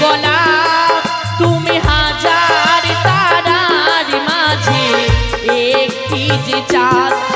গোলাপ তুমি হাজার তারার মাঝে একটি চাঁদ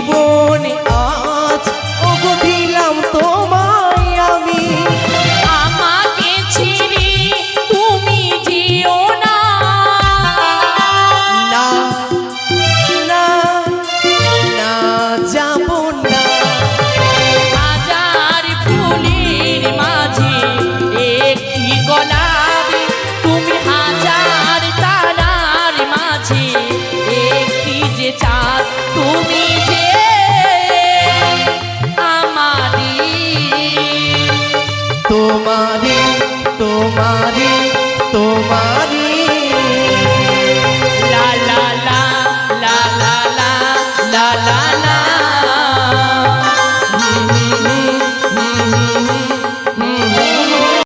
জীবন তোমারি তোমারি la la la la la la la la